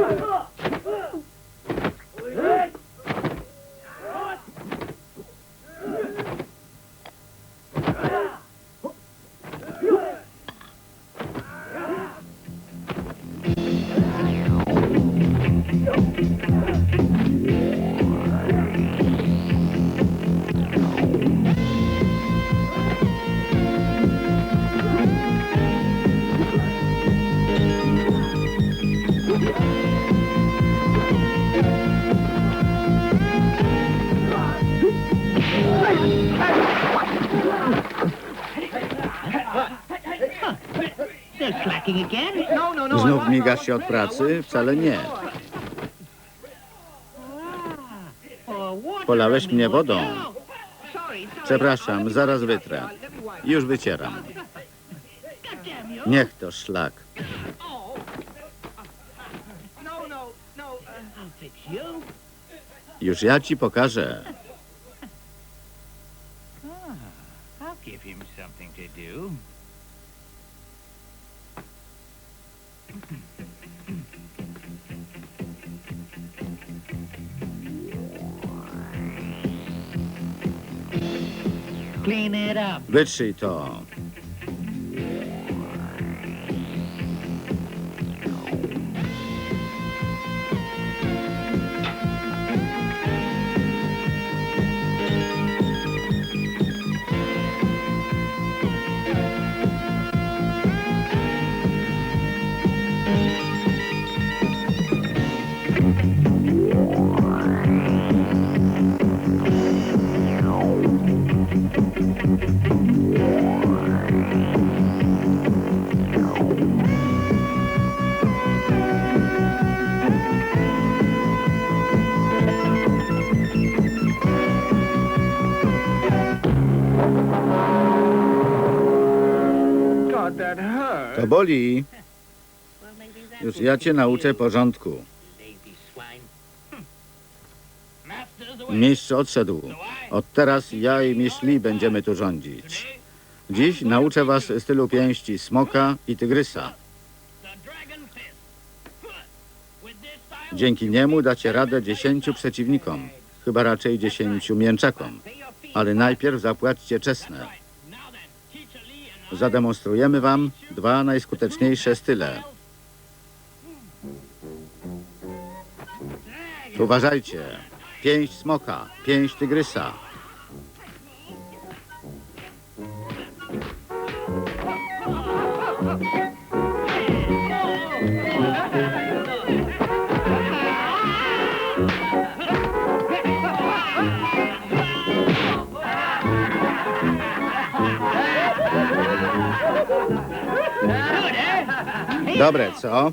Come on. Znów want- migasz się od pracy? Wcale nie. Oh, water Polałeś mnie wodą. Przepraszam, zaraz wytrę. Już wycieram. Niech to szlak. No, no, no. Uh. Już ja ci pokażę. I'll give him something to do. Clean it up. Let's see, Tom. Thank To boli. Już ja cię nauczę porządku. Mistrz odszedł. Od teraz ja i Lee będziemy tu rządzić. Dziś nauczę was stylu pięści smoka i tygrysa. Dzięki niemu dacie radę dziesięciu przeciwnikom. Chyba raczej dziesięciu mięczakom. Ale najpierw zapłaćcie czesne. Zademonstrujemy wam dwa najskuteczniejsze style. Uważajcie. Pięść smoka, pięść tygrysa. Dobre, co?